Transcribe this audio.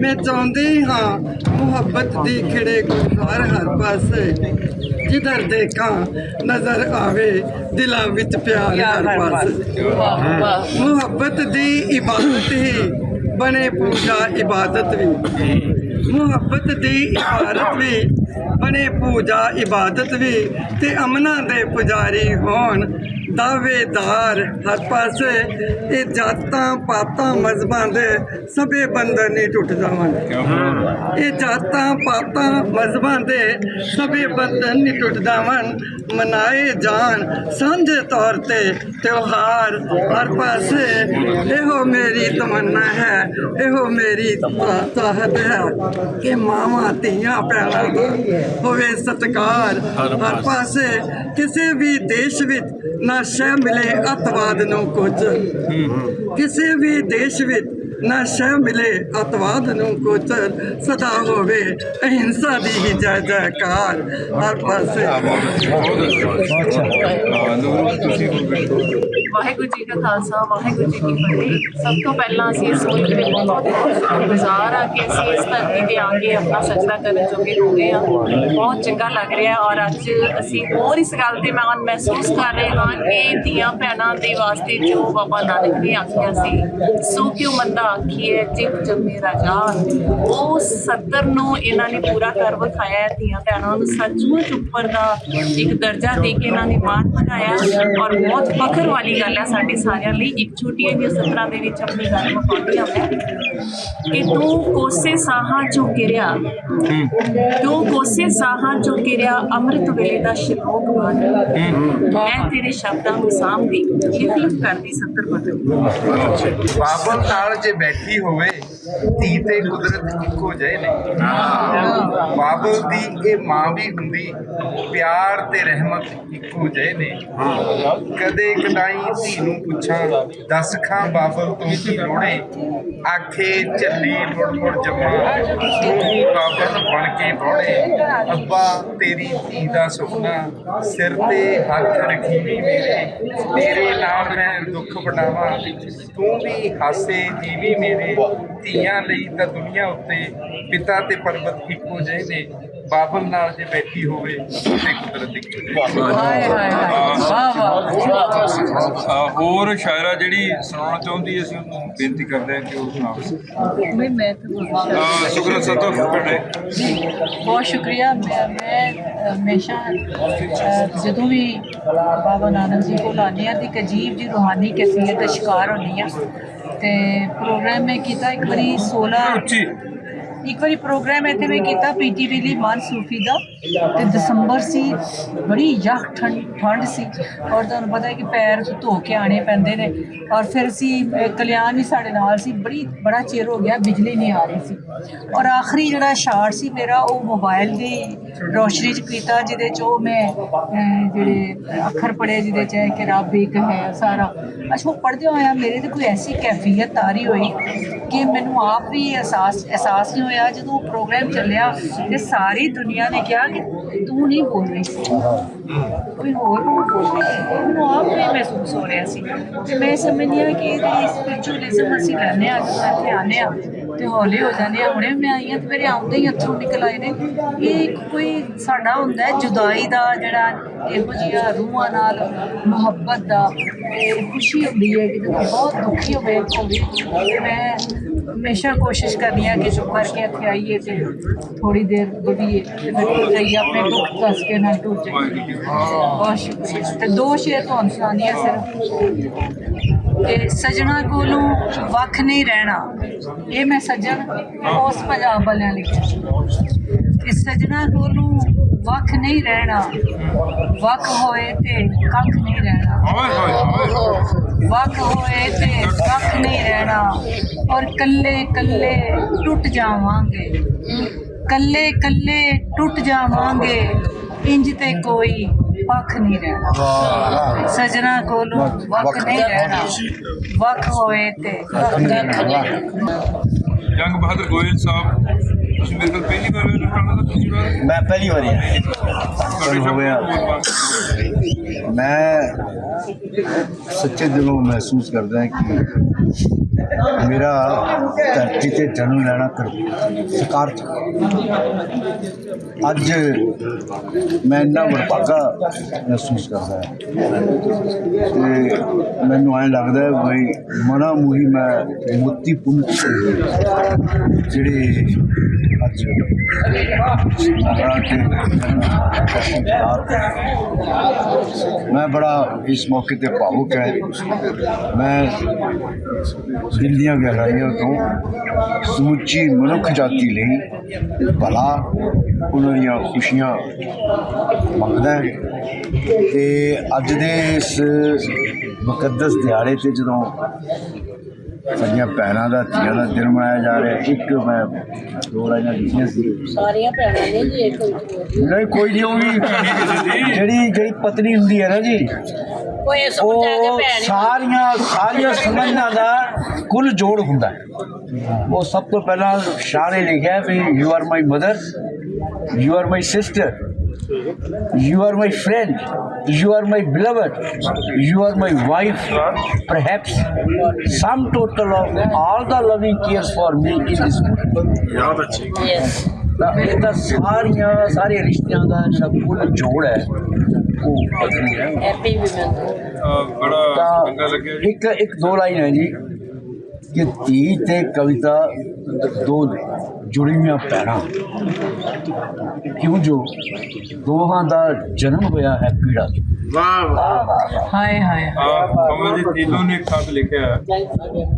ਮੈਂ ਚਾਹੁੰਦੀ ਹਾਂ ਮੁਹੱਬਤ ਦੀ ਖਿੜੇ ਗੁਲਜ਼ਾਰ ਹਰ ਪਾਸੇ। ਜਿੱਧਰ ਦੇਖਾਂ ਨਜ਼ਰ ਆਵੇ ਦਿਲਾਂ ਵਿੱਚ ਪਿਆਰ ਹਰ ਪਾਸੇ। ਮੁਹੱਬਤ ਦੀ ਇਬਾਦਤ ਹੀ ਬਣੇ ਪੂਜਾ ਇਬਾਦਤ ਵੀ। ਮੁਹੱਬਤ ਦੀ ਇਬਾਦਤ ਵੀ ਬਣੇ ਪੂਜਾ ਇਬਾਦਤ ਵੀ ਤੇ ਅਮਨਾ ਦੇ ਪੁਜਾਰੀ ਹੋਣ ਦਾਵੇਦਾਰ ਹਰ ਪਾਸੇ ਇਹ ਜਾਤਾਂ ਪਾਤਾਂ ਮਜ਼ਬਾਂ ਦੇ ਸਭੇ ਬੰਧਨ ਨਹੀਂ ਟੁੱਟ ਜਾਵਣ ਇਹ ਜਾਤਾਂ ਪਾਤਾਂ ਮਜ਼ਬਾਂ ਦੇ ਸਭੇ ਬੰਧਨ ਨਹੀਂ ਟੁੱਟ ਜਾਵਣ। ਮਨਾਏ ਜਾਣ ਸਾਂਝੇ ਤੌਰ ਤੇ ਤਿਉਹਾਰ ਹਰ ਪਾਸੇ। ਇਹੋ ਮੇਰੀ ਤਮੰਨਾ ਹੈ ਇਹੋ ਮੇਰੀ ਤਾ- ਚਾਹਤ ਹੈ ਕਿ ਮਾਵਾਂ ਧੀਆਂ ਭੈਣਾਂ ਹੋਵੇ ਸਤਿਕਾਰ। ਹਰ ਪਾਸੇ ਕਿਸੇ ਵੀ ਦੇਸ਼ ਵਿੱਚ ਨਾ ਸ਼ੈ ਮਿਲੇ ਅੱਤਵਾਦ ਨੂੰ ਕੁਝ। ਕਿਸੇ ਵੀ ਦੇਸ਼ ਵਿੱਚ ਨਾ ਸ਼ੈ ਮਿਲੇ ਅੱਤਵਾਦ ਨੂੰ ਕੁਝ ਸਦਾ ਹੋਵੇ ਅਹਿੰਸਾ ਦੀ ਹੀ ਜੈ ਜੈਕਾਰ। ਹਰ ਪਾਸੇ ਵਾਹਿਗੁਰੂ ਜੀ ਕਾ ਖਾਲਸਾ ਵਾਹਿਗੁਰੂ ਜੀ ਕੀ ਫਤਿਹ। ਸਭ ਤੋਂ ਪਹਿਲਾਂ ਅਸੀਂ ਇਸ ਮੁਲਕ ਦੇ ਬਹੁਤ ਸ਼ੁਕਰਗੁਜ਼ਾਰ ਆ ਕਿ ਅਸੀਂ ਇਸ ਧਰਤੀ ਤੇ ਆ ਕੇ ਆਪਣਾ ਸਜਦਾ ਕਰਨ ਜੋਗੇ ਹੋ ਗਏ ਆ। ਬਹੁਤ ਚੰਗਾ ਲੱਗ ਰਿਹਾ ਔਰ ਅੱਜ ਅਸੀਂ ਹੋਰ ਇਸ ਗੱਲ ਤੇ ਮੈਂ ਮਹਿਸੂਸ ਕਰ ਰਹੇ ਹਾਂ ਕਿ ਧੀਆਂ ਭੈਣਾਂ ਦੇ ਵਾਸਤੇ ਜੋ ਬਾਬਾ ਨਾਨਕ ਨੇ ਆਖਿਆ ਸੀ ਸੋ ਕਿਉ ਮੰਦਾ ਆਖੀਏ ਜਿਤ ਜੰਮੇ ਰਾਜਾ ਉਹ ਸੱਤਰ ਨੂੰ ਇਹਨਾਂ ਨੇ ਪੂਰਾ ਕਰ ਵਿਖਾਇਆ ਹੈ ਧੀਆਂ ਭੈਣਾਂ ਨੂੰ ਸੱਚਮੁੱਚ ਉੱਪਰ ਦਾ ਇੱਕ ਦਰਜਾ ਦੇ ਕੇ ਇਹਨਾਂ ਨੇ ਮਾਣ ਵਧਾਇਆ ਔਰ ਬਹੁਤ ਫਖਰ ਵਾਲੀ ਗੱਲ ਹੈ ਸਾਡੇ ਸਾਰਿਆਂ ਲਈ। ਇੱਕ ਛੋਟੀਆਂ ਜਿਹੀਆਂ ਸਤਰਾਂ ਦੇ ਵਿੱਚ ਆਪਣੀ ਗੱਲ ਮੁਕਾਉਂਦੀ ਹਾਂ ਮੈਂ। ਕਿ ਤੂੰ ਕੋਸੇ ਸਾਹਾਂ ਚੋਂ ਗਿਰਿਆ। ਤੂੰ ਕੋਸੇ ਸਾਹਾਂ ਚੋਂ ਗਿਰਿਆ ਅੰਮ੍ਰਿਤ ਵੇਲੇ ਦਾ ਸ਼ਲੋਕ ਬਣ ਮੈਂ ਤੇਰੇ ਸ਼ਬਦਾਂ ਨੂੰ ਸਾਂਭਦੀ ਖਿਦਮਤ ਕਰਦੀ ਸੱਤਰ ਬਦਲ ਬਾਬਲ ਨਾਲ ਜੇ ਬੈਠੀ ਹੋਵੇ। ਧੀ ਤੇ ਕੁਦਰਤ ਇੱਕੋ ਜਿਹੇ ਨੇ। ਬਾਬਲ ਦੀ ਇਹ ਮਾਂ ਵੀ ਹੁੰਦੀ ਪਿਆਰ ਤੇ ਰਹਿਮਤ ਇੱਕੋ ਜਿਹੇ ਨੇ। ਕਦੇ ਕਦਾਈ ਧੀ ਨੂੰ ਪੁੱਛਾਂ ਦੱਸ ਖਾਂ ਬਾਬਲ ਤੋਂ ਕੀ ਲੋੜੇ ਆਖੇ ਚੱਲੀ ਮੁੜ ਮੁੜ ਜਮਾ। ਤੂੰ ਹੀ ਬਾਬਲ ਬਣ ਕੇ ਬੋੜੇ ਅੱਬਾ ਤੇਰੀ ਧੀ ਦਾ ਸੁਪਨਾ ਸਿਰ ਤੇ ਹੱਥ ਰੱਖੀ ਮੇਰੇ ਤੇਰੇ ਨਾਲ ਮੈਂ ਦੁੱਖ ਵਡਾਵਾਂ ਤੂੰ ਵੀ ਹਾਸੇ ਜੀਵੀ ਮੇਰੇ। ਧੀਆਂ ਲਈ ਤਾਂ ਦੁਨੀਆ ਉੱਤੇ ਪਿਤਾ ਤੇ ਪਰਬਤ ਇੱਕੋ ਜਿਹੇ ਨੇ ਬਾਬਲ ਨਾਲ ਜੇ ਬੈਠੀ ਹੋਵੇ ਤੇ ਕੁਦਰਤ ਅਹ ਹੋਰ ਸ਼ਾਇਰਾ ਜਿਹੜੀ ਸੁਣਾਉਣਾ ਚਾਹੁੰਦੀ ਹੈ, ਅਸੀਂ ਉਹਨੂੰ ਬੇਨਤੀ ਕਰਦੇ ਹਾਂ ਕਿ ਉਹ ਸੁਣਾਵੇ ਮੈਂ ਮੈਂ ਤਾਂ ਸੁਖਨਾ ਸਤੋ ਤੁਹਾਡੇ ਬਹੁਤ ਸ਼ੁਕਰੀਆ ਮੈਂ ਮੈਂ ਹਮੇਸ਼ਾ ਜਦੋਂ ਵੀ ਬਾਬਾ ਨਾਨਕ ਜੀ ਕੋਲ ਆਉਂਦੀ ਹਾਂ ਤੇ ਇੱਕ ਅਜੀਬ ਜੀ ਰੂਹਾਨੀ ਕੈਫੀਅਤ ਦਾ ਸ਼ਿਕਾਰ ਹੁੰਦੀ ਹਾਂ ਤੇ ਪ੍ਰੋਗਰਾਮ ਮੈਂ ਕੀਤਾ ਇੱਕ ਵਾਰੀ 16 ਉੱਚੀ। ਇੱਕ ਵਾਰੀ ਪ੍ਰੋਗਰਾਮ ਇੱਥੇ ਮੈਂ ਕੀਤਾ ਪੀਟੀਵੀ ਲਈ ਮਨ ਸੂਫੀ ਦਾ। ਤੇ ਦਸੰਬਰ ਸੀ ਬੜੀ ਯਖ ਠੰਡ ਠੰਡ ਸੀ। ਔਰ ਤੁਹਾਨੂੰ ਪਤਾ ਹੈ ਕਿ ਪੈਰ ਧੋ ਕੇ ਆਣੇ ਪੈਂਦੇ ਨੇ। ਔਰ ਫਿਰ ਅਸੀਂ ਕਲਿਆਣ ਵੀ ਸਾਡੇ ਨਾਲ ਸੀ ਬੜੀ ਬੜਾ ਚਿਰ ਹੋ ਗਿਆ ਬਿਜਲੀ ਨਹੀਂ ਆ ਰਹੀ ਸੀ। ਔਰ ਆਖਰੀ ਜਿਹੜਾ ਸ਼ਾਟ ਸੀ ਮੇਰਾ ਉਹ ਮੋਬਾਈਲ ਦੀ ਰੋਸ਼ਨੀ ਚ ਕੀਤਾ, ਜਿਹਦੇ ਚ ਉਹ ਮੈਂ ਜਿਹੜੇ ਅੱਖਰ ਪੜੇ ਜਿਹਦੇ ਚ ਹੈ ਕਿ ਰੱਬ ਇੱਕ ਹੈ ਸਾਰਾ। ਅੱਛਾ, ਉਹ ਪੜ੍ਹਦੇ ਹੋਇਆ ਮੇਰੇ ਤੇ ਕੋਈ ਐਸੀ ਕੈਫੀਅਤ ਆ ਰਹੀ ਹੋਈ ਕਿ ਮੈਨੂੰ ਆਪ ਵੀ ਅਹਿਸਾਸ ਅਹਿਸਾਸ ਨਹੀਂ ਹੋਇਆ ਜਦੋਂ ਪ੍ਰੋਗਰਾਮ ਚੱਲਿਆ ਤੇ ਸਾਰੀ ਦੁਨੀਆ ਨੇ ਕਿਹਾ ਕਿ ਤੂੰ ਨਹੀਂ ਬੋਲ ਰਹੀ। ਕੋਈ ਹੋਰ ਬੋਲ ਰਹੀ। ਮੈਨੂੰ ਆਪ ਵੀ ਮਹਿਸੂਸ ਹੋ ਰਿਹਾ ਸੀ। ਤੇ ਮੈਂ ਸਮਝਦੀ ਹਾਂ ਕਿ ਇਹ ਜਿਹੜੀ ਸਪਿਰਚੁਅਲਿਜ਼ਮ ਅਸੀਂ ਲੈਂਦੇ ਹਾਂ ਜਦੋਂ ਇੱਥੇ ਆਉਂਦੇ ਹਾਂ। ਤੇ ਹੌਲੀ ਹੋ ਜਾਂਦੇ ਆ। ਹੁਣੇ ਮੈਂ ਆਈ ਹਾਂ ਤੇ ਮੇਰੇ ਆਉਂਦੇ ਹੀ ਅੱਥਰੂ ਨਿਕਲ ਆਏ ਨੇ। ਇਹ ਇੱਕ ਕੋਈ ਸਾਡਾ ਹੁੰਦਾ ਜੁਦਾਈ ਦਾ ਜਿਹੜਾ ਇਹੋ ਜਿਹੀਆਂ ਰੂਹਾਂ ਨਾਲ ਮੁਹੱਬਤ ਦਾ ਖੁਸ਼ੀ ਹੁੰਦੀ ਹੈ ਕਿ ਜਦੋਂ ਬਹੁਤ ਦੁਖੀ ਹੋਵੇ ਹੋਵੇ ਮੈਂ ਹਮੇਸ਼ਾ ਕੋਸ਼ਿਸ਼ ਕਰਨੀ ਆ ਕਿ ਚੁੱਪ ਕਰਕੇ ਇੱਥੇ ਆਈਏ ਤੇ ਥੋੜੀ ਦੇਰ ਬੁੱਢੀਏ ਤੇ ਫਿਰ ਜਾਈਏ ਆਪਣੇ ਦੁੱਖ ਦੱਸ ਕੇ ਨਾ ਟੁੱਟ ਜਾਈਏ। ਬਹੁਤ ਸ਼ੁਕਰੀਆ। ਤੇ ਦੋ ਸ਼ੇਰ ਤੁਹਾਨੂੰ ਸੁਣਾਉਂਦੀ ਹਾਂ ਸਿਰਫ। ਕਿ ਸਜਣਾ ਕੋਲੋਂ ਵੱਖ ਨਹੀਂ ਰਹਿਣਾ। ਇਹ ਮੈਂ ਸੱਜਣ ਉਸ ਪੰਜਾਬ ਵਾਲਿਆਂ ਲਿਖਿਆ ਕਿ ਸਜਣਾ ਕੋਲੋਂ ਵੱਖ ਨਹੀਂ ਰਹਿਣਾ। ਵੱਖ ਹੋਏ ਤੇ ਕੱਖ ਨਹੀਂ ਰਹਿਣਾ। ਵੱਖ ਹੋਏ ਤੇ ਕੱਖ ਨਹੀਂ ਰਹਿਣਾ। ਔਰ ਕੱਲੇ ਕੱਲੇ ਟੁੱਟ ਜਾਵਾਂਗੇ। ਕੱਲੇ ਕੱਲੇ ਟੁੱਟ ਜਾਵਾਂਗੇ। ਇੰਜ ਤੇ ਕੋਈ ਪੱਖ ਨਹੀਂ ਰਹਿਣਾ। ਸਜਣਾ ਕੋਲੋਂ ਵੱਖ ਨਹੀਂ ਰਹਿਣਾ। ਵੱਖ ਹੋਏ ਤੇ ਜੰਗ ਬਹਾਦਰ ਗੋਇਲ ਸਾਹਿਬ ਤੁਸੀਂ ਮੇਰੇ ਕੋਲ ਪਹਿਲੀ ਵਾਰ ਤੁਸੀਂ ਵਾਰ ਮੈਂ ਪਹਿਲੀ ਵਾਰੀ ਆਇਆ। ਤੁਹਾਡੇ ਹੋ ਮੈਂ ਸੱਚੇ ਦਿਲੋਂ ਮਹਿਸੂਸ ਕਰਦਾ ਕਿ ਮੇਰਾ ਧਰਤੀ ਤੇ ਜਨਮ ਲੈਣਾ ਕਰ ਸਕਾਰਥ ਅੱਜ ਮੈਂ ਇੰਨਾ ਵਡਭਾਗਾ ਮਹਿਸੂਸ ਕਰਦਾ ਹਾਂ। ਤੇ ਮੈਨੂੰ ਐਂ ਲੱਗਦਾ ਹੈ ਬਈ ਮਨਾ ਮੂਹੀ ਮੈਂ ਮੋਤੀ ਪੁੰਨ ਜਿਹੜੇ ਮੈਂ ਬੜਾ ਇਸ ਮੌਕੇ ਤੇ ਭਾਵੁਕ ਹੈ। ਮੈਂ ਦਿਲ ਦੀਆਂ ਗਹਿਰਾਈਆਂ ਤੋਂ ਸਮੁੱਚੀ ਮਨੁੱਖ ਜਾਤੀ ਲਈ ਭਲਾ ਉਹਨਾਂ ਦੀਆਂ ਖੁਸ਼ੀਆਂ ਮੰਗਦਾ ਹੈ। ਤੇ ਅੱਜ ਦੇ ਇਸ ਮੁਕੱਦਸ ਦਿਹਾੜੇ ਤੇ ਜਦੋਂ ਸਾਡੀਆਂ ਭੈਣਾਂ ਦਾ ਧੀਆਂ ਦਾ ਦਿਨ ਮਨਾਇਆ ਜਾ ਰਿਹਾ। ਇੱਕ ਮੈਂ ਦੋ ਲਾਈਨਾਂ ਲਿਖੀਆਂ ਸੀ। ਸਾਰੀਆਂ ਭੈਣਾਂ ਨੇ ਜੀ ਇੱਕ ਨਹੀਂ ਕੋਈ ਨਹੀਂ ਉਹ ਵੀ ਜਿਹੜੀ ਜਿਹੜੀ ਪਤਨੀ ਹੁੰਦੀ ਹੈ ਨਾ ਜੀ ਕੋਈ ਇਹ ਸਮਝ ਆ ਕੇ ਉਹ ਭੈਣ ਸਾਰੀਆਂ ਸਾਰੀਆਂ ਸੰਬੰਧਾਂ ਦਾ ਕੁੱਲ ਜੋੜ ਹੁੰਦਾ ਹੈ। ਉਹ ਸਭ ਤੋਂ ਪਹਿਲਾਂ ਸ਼ਾਹ ਨੇ ਲਿਖਿਆ ਵੀ you are my mother you are my sister You are my friend. You are my beloved. You are my wife. Perhaps sum total of all the loving cares for me in this world. Yes ਤਾਂ ਇਹ ਤਾਂ ਸਾਰੀਆਂ ਸਾਰੇ ਰਿਸ਼ਤਿਆਂ ਦਾ ਜਿਹੜਾ ਕੁੱਲ ਜੋੜ ਹੈ ਉਹ ਪਤਨੀ ਹੈ ਹੈਪੀ ਵਿਮਨ ਅਹ ਬੜਾ ਤਾਂ ਚੰਗਾ ਲੱਗਿਆ ਜੀ ਇੱਕ ਇੱਕ ਦੋ ਲਾਈਨ ਹੈ ਜੀ ਕਿ ਧੀ ਤੇ ਕਵਿਤਾ ਦੋ ਜੁੜੀਆਂ ਪੈਣਾ ਕਿਉਂ ਜੋ ਦੋਹਾਂ ਦਾ ਜਨਮ ਹੋਇਆ ਹੈ ਪੀੜਾ ਤੋਂ। ਹਾਏ ਹਾਏ ਆ ਕਮਲ ਜੀ ਤੀਨੋਂ ਨੇ ਸਾਥ ਲਿਖਿਆ।